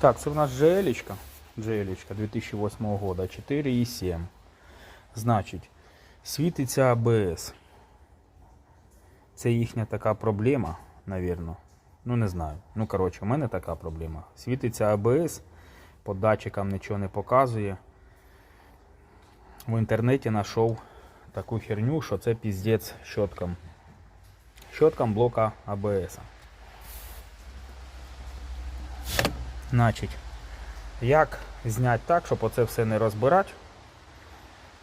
Так, це в нас GL, GL 2008 года 4,7. Значить, світиться АБС. Це їхня така проблема, навірно. Ну, не знаю. Ну, коротше, у мене така проблема. Світиться АБС, по датчикам нічого не показує. В інтернеті знайшов таку херню, що це піздець щоткам. Щоткам блока АБС. Значить, як зняти так, щоб оце все не розбирати,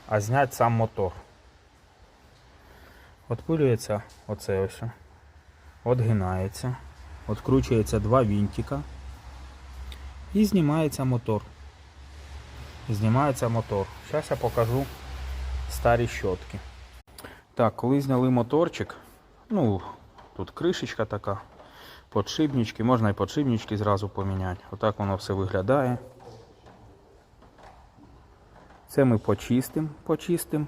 а зняти сам мотор. Отпилюється оце ось. Отгинається. Откручується два вінтика. І знімається мотор. Знімається мотор. Зараз я покажу старі щотки. Так, коли зняли моторчик, ну, тут кришечка така, подшипнички, можна і подшипнички зразу поміняти. Отак воно все виглядає. Це ми почистимо, почистимо.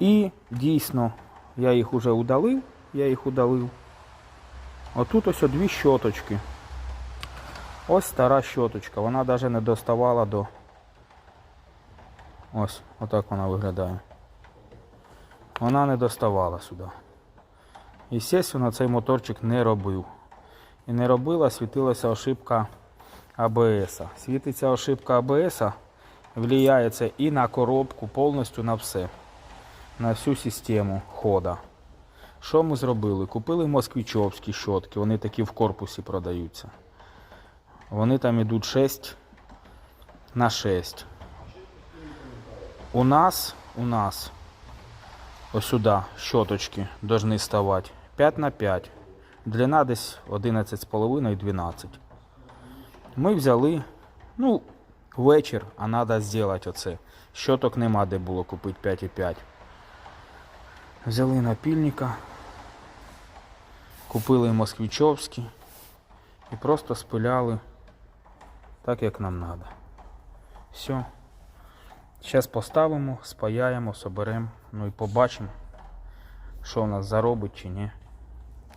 І дійсно, я їх уже удалив, я їх удалив. Отут ось дві щоточки. Ось стара щоточка, вона навіть не доставала до. Ось, отак вона виглядає. Вона не доставала сюди. Естественно, цей моторчик не робив. І не робила, світилася ошибка АБС. Світиться ошибка АБС, влияє це і на коробку, повністю на все. На всю систему хода. Що ми зробили? Купили москвичовські щотки, вони такі в корпусі продаються. Вони там ідуть 6 на 6. У нас, у нас ось сюди щоточки должны ставати 5 на 5. Длина десь 11,5-12. Ми взяли, ну, вечір, а треба зробити оце. Щоток нема де було купити 5,5. Взяли напільника, купили москвичовські і просто спиляли так, як нам треба. Все. Зараз поставимо, спаяємо, соберемо, ну і побачимо, що в нас заробить чи ні.